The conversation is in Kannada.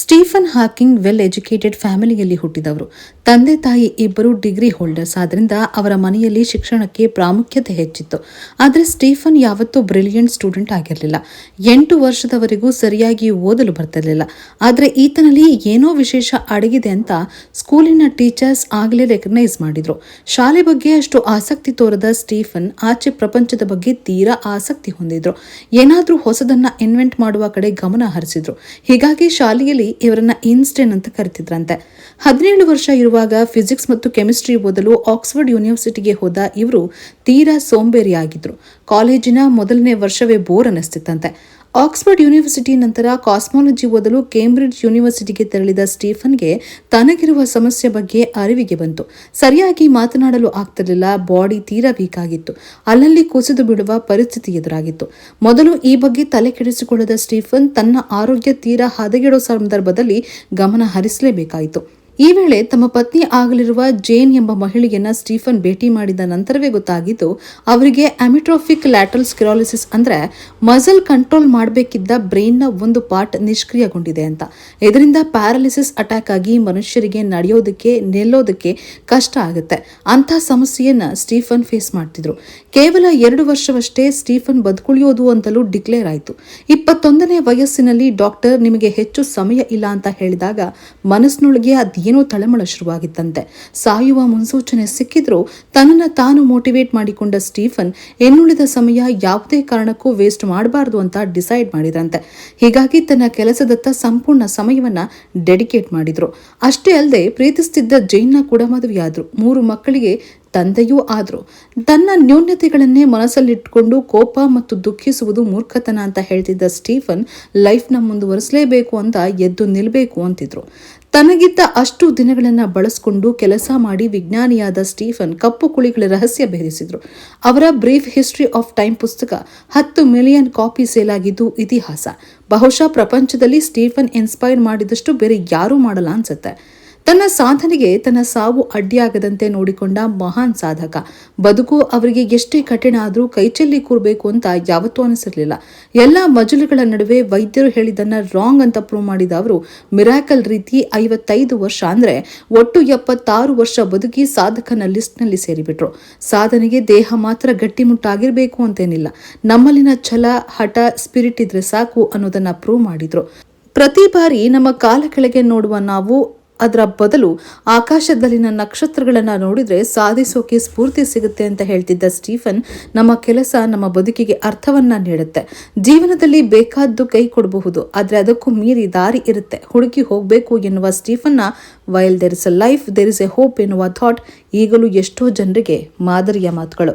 ಸ್ಟೀಫನ್ ಹಾಕಿಂಗ್ ವೆಲ್ ಎಜುಕೇಟೆಡ್ ಫ್ಯಾಮಿಲಿಯಲ್ಲಿ ಹುಟ್ಟಿದವರು. ತಂದೆ ತಾಯಿ ಇಬ್ಬರು ಡಿಗ್ರಿ ಹೋಲ್ಡರ್ಸ್. ಆದ್ರಿಂದ ಅವರ ಮನೆಯಲ್ಲಿ ಶಿಕ್ಷಣಕ್ಕೆ ಪ್ರಾಮುಖ್ಯತೆ ಹೆಚ್ಚಿತ್ತು. ಆದರೆ ಸ್ಟೀಫನ್ ಯಾವತ್ತೂ ಬ್ರಿಲಿಯಂಟ್ ಸ್ಟೂಡೆಂಟ್ ಆಗಿರಲಿಲ್ಲ. ಎಂಟು ವರ್ಷದವರೆಗೂ ಸರಿಯಾಗಿ ಓದಲು ಬರ್ತಿರಲಿಲ್ಲ. ಆದರೆ ಈತನಲ್ಲಿ ಏನೋ ವಿಶೇಷ ಅಡಗಿದೆ ಅಂತ ಸ್ಕೂಲಿನ ಟೀಚರ್ಸ್ ಆಗಲೇ ರೆಕಗ್ನೈಸ್ ಮಾಡಿದ್ರು. ಶಾಲೆ ಬಗ್ಗೆ ಅಷ್ಟು ಆಸಕ್ತಿ ತೋರದ ಸ್ಟೀಫನ್ ಆಚೆ ಪ್ರಪಂಚದ ಬಗ್ಗೆ ತೀರಾ ಆಸಕ್ತಿ ಹೊಂದಿದ್ರು. ಏನಾದರೂ ಹೊಸದನ್ನ ಇನ್ವೆಂಟ್ ಮಾಡುವ ಕಡೆ ಗಮನ ಹರಿಸಿದ್ರು. ಹೀಗಾಗಿ ಶಾಲೆಯಲ್ಲಿ ಇವರನ್ನ ಇನ್ಸ್ಟೆನ್ ಅಂತ ಕರಿತಿದ್ರಂತೆ. ಹದಿನೇಳು ವರ್ಷ ಇರುವಾಗ ಫಿಸಿಕ್ಸ್ ಮತ್ತು ಕೆಮಿಸ್ಟ್ರಿ ಓದಲು ಆಕ್ಸ್ಫರ್ಡ್ ಯೂನಿವರ್ಸಿಟಿಗೆ ಹೋದ ಇವರು ತೀರಾ ಸೋಂಬೇರಿಯಾಗಿದ್ರು. ಕಾಲೇಜಿನ ಮೊದಲನೇ ವರ್ಷವೇ ಬೋರ್ ಅನ್ನಿಸ್ತಿತ್ತಂತೆ. ಆಕ್ಸ್ಫರ್ಡ್ ಯೂನಿವರ್ಸಿಟಿ ನಂತರ ಕಾಸ್ಮಾಲಜಿ ಓದಲು ಕೇಂಬ್ರಿಡ್ಜ್ ಯೂನಿವರ್ಸಿಟಿಗೆ ತೆರಳಿದ ಸ್ಟೀಫನ್ಗೆ ತನಗಿರುವ ಸಮಸ್ಯೆ ಬಗ್ಗೆ ಅರಿವಿಗೆ ಬಂತು. ಸರಿಯಾಗಿ ಮಾತನಾಡಲು ಆಗ್ತಿರಲಿಲ್ಲ ಬಾಡಿ ತೀರಾ ವೀಕ್ ಆಗಿತ್ತು. ಅಲ್ಲಲ್ಲಿ ಕುಸಿದು ಬಿಡುವ ಪರಿಸ್ಥಿತಿ ಎದುರಾಗಿತ್ತು. ಮೊದಲು ಈ ಬಗ್ಗೆ ತಲೆ ಕೆಡಿಸಿಕೊಳ್ಳದ ಸ್ಟೀಫನ್ ತನ್ನ ಆರೋಗ್ಯ ತೀರಾ ಹದಗೆಡೋ ಸಂದರ್ಭದಲ್ಲಿ ಗಮನ ಹರಿಸಲೇಬೇಕಾಯಿತು. ಈ ವೇಳೆ ತಮ್ಮ ಪತ್ನಿ ಆಗಲಿರುವ ಜೇನ್ ಎಂಬ ಮಹಿಳೆಯನ್ನ ಸ್ಟೀಫನ್ ಭೇಟಿ ಮಾಡಿದ ನಂತರವೇ ಗೊತ್ತಾಗಿದ್ದು, ಅವರಿಗೆ ಅಮಿಟ್ರೋಫಿಕ್ ಲ್ಯಾಟ್ರಲ್ ಸ್ಕಿರಾಲಿಸಿಸ್ ಅಂದ್ರೆ ಮಸಲ್ ಕಂಟ್ರೋಲ್ ಮಾಡಬೇಕಿದ್ದ ಬ್ರೈನ್ನ ಒಂದು ಪಾರ್ಟ್ ನಿಷ್ಕ್ರಿಯಗೊಂಡಿದೆ ಅಂತ. ಇದರಿಂದ ಪ್ಯಾರಾಲಿಸಿಸ್ ಅಟ್ಯಾಕ್ ಆಗಿ ಮನುಷ್ಯರಿಗೆ ನಡೆಯೋದಕ್ಕೆ, ನಿಲ್ಲೋದಕ್ಕೆ ಕಷ್ಟ ಆಗುತ್ತೆ. ಅಂಥ ಸಮಸ್ಯೆಯನ್ನ ಸ್ಟೀಫನ್ ಫೇಸ್ ಮಾಡ್ತಿದ್ರು. ಕೇವಲ ಎರಡು ವರ್ಷವಷ್ಟೇ ಸ್ಟೀಫನ್ ಬದುಕುಳಿಯೋದು ಅಂತಲೂ ಡಿಕ್ಲೇರ್ ಆಯಿತು. ಇಪ್ಪತ್ತೊಂದನೇ ವಯಸ್ಸಿನಲ್ಲಿ ಡಾಕ್ಟರ್ ನಿಮಗೆ ಹೆಚ್ಚು ಸಮಯ ಇಲ್ಲ ಅಂತ ಹೇಳಿದಾಗ ಮನಸ್ಸಿನೊಳಗೆ ಅದೇನೋ ತಳಮಳ ಶುರುವಾಗಿದ್ದಂತೆ. ಸಾಯುವ ಮುನ್ಸೂಚನೆ ಸಿಕ್ಕಿದ್ರೂ ತನ್ನನ್ನು ತಾನು ಮೋಟಿವೇಟ್ ಮಾಡಿಕೊಂಡ ಸ್ಟೀಫನ್ ಇನ್ನುಳಿದ ಸಮಯ ಯಾವುದೇ ಕಾರಣಕ್ಕೂ ವೇಸ್ಟ್ ಮಾಡಬಾರದು ಅಂತ ಡಿಸೈಡ್ ಮಾಡಿದ್ರಂತೆ. ಹೀಗಾಗಿ ತನ್ನ ಕೆಲಸದತ್ತ ಸಂಪೂರ್ಣ ಸಮಯವನ್ನ ಡೆಡಿಕೇಟ್ ಮಾಡಿದ್ರು. ಅಷ್ಟೇ ಅಲ್ಲದೆ ಪ್ರೀತಿಸ್ತಿದ್ದ ಜೈನ್ನ ಕೂಡ ಮದುವೆಯಾದ್ರು. ಮೂರು ಮಕ್ಕಳಿಗೆ ತಂದೆಯೂ ಆದ್ರು. ತನ್ನ ನ್ಯೂನ್ಯತೆಗಳನ್ನೇ ಮನಸ್ಸಲ್ಲಿಟ್ಟುಕೊಂಡು ಕೋಪ ಮತ್ತು ದುಃಖಿಸುವುದು ಮೂರ್ಖತನ ಅಂತ ಹೇಳ್ತಿದ್ದ ಸ್ಟೀಫನ್, ಲೈಫ್ನ ಮುಂದುವರೆಸಲೇಬೇಕು ಅಂತ ಎದ್ದು ನಿಲ್ಲಬೇಕು ಅಂತಿದ್ರು. ತನಗಿದ್ದ ಅಷ್ಟು ದಿನಗಳನ್ನ ಬಳಸ್ಕೊಂಡು ಕೆಲಸ ಮಾಡಿ ವಿಜ್ಞಾನಿಯಾದ ಸ್ಟೀಫನ್ ಕಪ್ಪು ಕುಳಿಗಳ ರಹಸ್ಯ ಭೇದಿಸಿದರು. ಅವರ ಬ್ರೀಫ್ ಹಿಸ್ಟ್ರಿ ಆಫ್ ಟೈಮ್ ಪುಸ್ತಕ ಹತ್ತು ಮಿಲಿಯನ್ ಕಾಪಿ ಸೇಲ್ ಆಗಿದ್ದು ಇತಿಹಾಸ. ಬಹುಶಃ ಪ್ರಪಂಚದಲ್ಲಿ ಸ್ಟೀಫನ್ ಇನ್ಸ್ಪೈರ್ ಮಾಡಿದಷ್ಟು ಬೇರೆ ಯಾರೂ ಮಾಡಲ್ಲ ಅನ್ಸುತ್ತೆ. ತನ್ನ ಸಾಧನೆಗೆ ತನ್ನ ಸಾವು ಅಡ್ಡಿಯಾಗದಂತೆ ನೋಡಿಕೊಂಡ ಮಹಾನ್ ಸಾಧಕ. ಬದುಕು ಅವರಿಗೆ ಎಷ್ಟೇ ಕಠಿಣ ಆದರೂ ಕೈಚೆಲ್ಲಿ ಕೂರಬೇಕು ಅಂತ ಯಾವತ್ತೂ ಅನಿಸಿರಲಿಲ್ಲ. ಎಲ್ಲ ಮಜಲುಗಳ ನಡುವೆ ವೈದ್ಯರು ಹೇಳಿದನ್ನ ರಾಂಗ್ ಅಂತ ಪ್ರೂವ್ ಮಾಡಿದ ಅವರು, ಮಿರಾಕಲ್ ರೀತಿ ಐವತ್ತೈದು ವರ್ಷ ಅಂದ್ರೆ ಒಟ್ಟು ಎಪ್ಪತ್ತಾರು ವರ್ಷ ಬದುಕಿ ಸಾಧಕನ ಲಿಸ್ಟ್ನಲ್ಲಿ ಸೇರಿಬಿಟ್ರು. ಸಾಧನೆಗೆ ದೇಹ ಮಾತ್ರ ಗಟ್ಟಿಮುಟ್ಟಾಗಿರಬೇಕು ಅಂತೇನಿಲ್ಲ. ನಮ್ಮಲ್ಲಿನ ಛಲ, ಹಠ ಸ್ಪಿರಿಟ್ ಇದ್ರೆ ಸಾಕು ಅನ್ನೋದನ್ನ ಪ್ರೂವ್ ಮಾಡಿದ್ರು. ಪ್ರತಿ ಬಾರಿ ನಮ್ಮ ಕಾಲ ಕೆಳಗೆ ನೋಡುವ ನಾವು ಅದರ ಬದಲು ಆಕಾಶದಲ್ಲಿನ ನಕ್ಷತ್ರಗಳನ್ನು ನೋಡಿದರೆ ಸಾಧಿಸೋಕೆ ಸ್ಫೂರ್ತಿ ಸಿಗುತ್ತೆ ಅಂತ ಹೇಳ್ತಿದ್ದ ಸ್ಟೀಫನ್, ನಮ್ಮ ಕೆಲಸ ನಮ್ಮ ಬದುಕಿಗೆ ಅರ್ಥವನ್ನ ನೀಡುತ್ತೆ. ಜೀವನದಲ್ಲಿ ಬೇಕಾದ್ದು ಕೈ ಕೊಡಬಹುದು, ಆದರೆ ಅದಕ್ಕೂ ಮೀರಿ ದಾರಿ ಇರುತ್ತೆ. ಹುಡುಕಿ ಹೋಗಬೇಕು ಎನ್ನುವ ಸ್ಟೀಫನ್ನ while there is a life there is a hope ಎನ್ನುವ ಥಾಟ್ ಈಗಲೂ ಎಷ್ಟೋ ಜನರಿಗೆ ಮಾದರಿಯ ಮಾತುಗಳು.